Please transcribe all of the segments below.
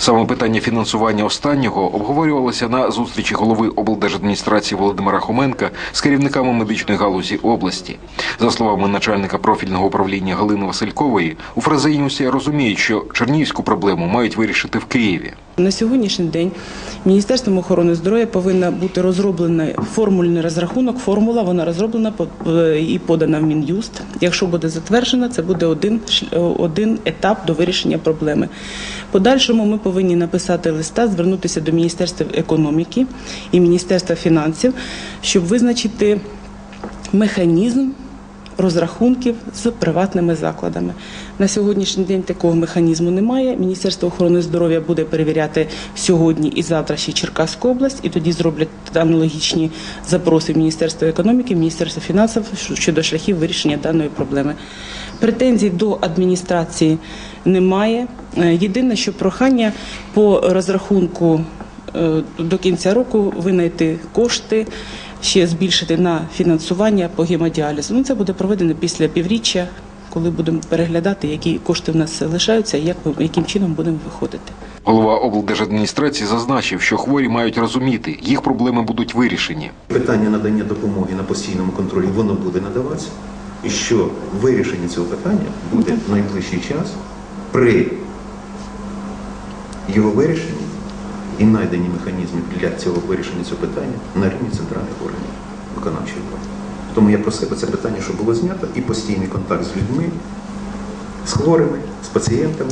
Саме питання фінансування останнього обговорювалося на зустрічі голови облдержадміністрації Володимира Хоменка з керівниками медичної галузі області. За словами начальника профільного управління Галини Василькової, у Фразеніусі розуміють, що чернігівську проблему мають вирішити в Києві. На сьогоднішній день Міністерством охорони здоров'я повинна бути розроблена формульний розрахунок. Формула вона розроблена е, і подана в Мін'юст. Якщо буде затверджена, це буде один, один етап до вирішення проблеми. Подальшому ми повинні написати листа, звернутися до Міністерства економіки і Міністерства фінансів, щоб визначити механізм розрахунків з приватними закладами. На сьогоднішній день такого механізму немає. Міністерство охорони здоров'я буде перевіряти сьогодні і завтра ще Черкаську область, і тоді зроблять аналогічні запроси в Міністерство економіки, Міністерство фінансів щодо шляхів вирішення даної проблеми. Претензій до адміністрації немає. Е, Єдине, що прохання по розрахунку до кінця року винайти кошти, ще збільшити на фінансування по гемодіалізу. Ну, це буде проведено після півріччя, коли будемо переглядати, які кошти в нас лишаються і як ми, яким чином будемо виходити. Голова облдержадміністрації зазначив, що хворі мають розуміти, їх проблеми будуть вирішені. Питання надання допомоги на постійному контролі воно буде надаватися, і що вирішення цього питання буде в найближчий час при його вирішенні і знайдені механізмів для цього вирішення цього питання на рівні центральних органів виконавчої влади. Тому я просив би це питання, щоб було знято, і постійний контакт з людьми, з хворими, з пацієнтами,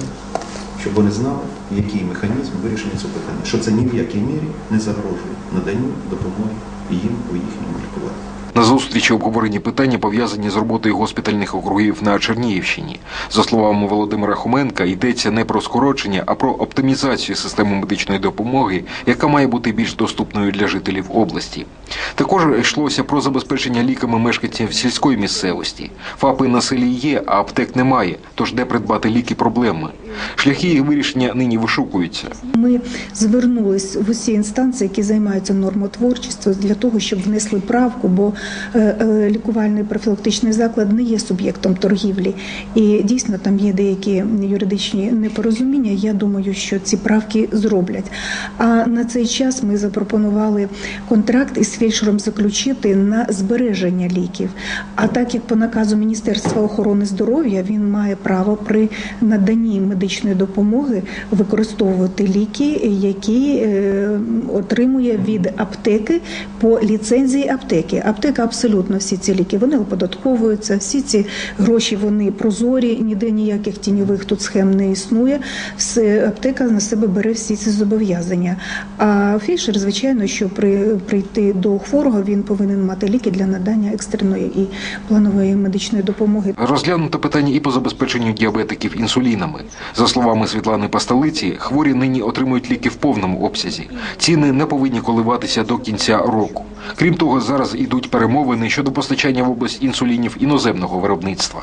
щоб вони знали, який механізм вирішення цього питання, що це ні в якій мірі не загрожує наданню допомоги їм у їхньому лікуванні. На зустрічі обговорені питання пов'язані з роботою госпітальних округів на Чернігівщині. За словами Володимира Хоменка, йдеться не про скорочення, а про оптимізацію системи медичної допомоги, яка має бути більш доступною для жителів області. Також йшлося про забезпечення ліками мешканців сільської місцевості. ФАПи на селі є, а аптек немає. Тож де придбати ліки проблеми. Шляхи їх вирішення нині вишукуються. Ми звернулись в усі інстанції, які займаються нормотворчістю, для того, щоб внесли правку, бо е, е, лікувальний профілактичний заклад не є суб'єктом торгівлі, і дійсно там є деякі юридичні непорозуміння. Я думаю, що ці правки зроблять. А на цей час ми запропонували контракт із фельдшером заключити на збереження ліків. А так як по наказу Міністерства охорони здоров'я він має право при наданні медичної допомоги використовувати ліки, які е, отримує від аптеки по ліцензії аптеки. Аптека абсолютно всі ці ліки вони оподатковуються, всі ці гроші вони прозорі, ніде ніяких тіньових тут схем не існує. Все аптека на себе бере всі ці зобов'язання. А фельдшер, звичайно, що при прийти до хворого він повинен мати ліки для надання екстреної і планової медичної допомоги. Розглянуто питання і по забезпеченню діабетиків інсулінами. За словами Світлани Пасталиці, хворі нині отримують ліки в повному обсязі. Ціни не повинні коливатися до кінця року. Крім того, зараз ідуть перемовини щодо постачання в область інсулінів іноземного виробництва.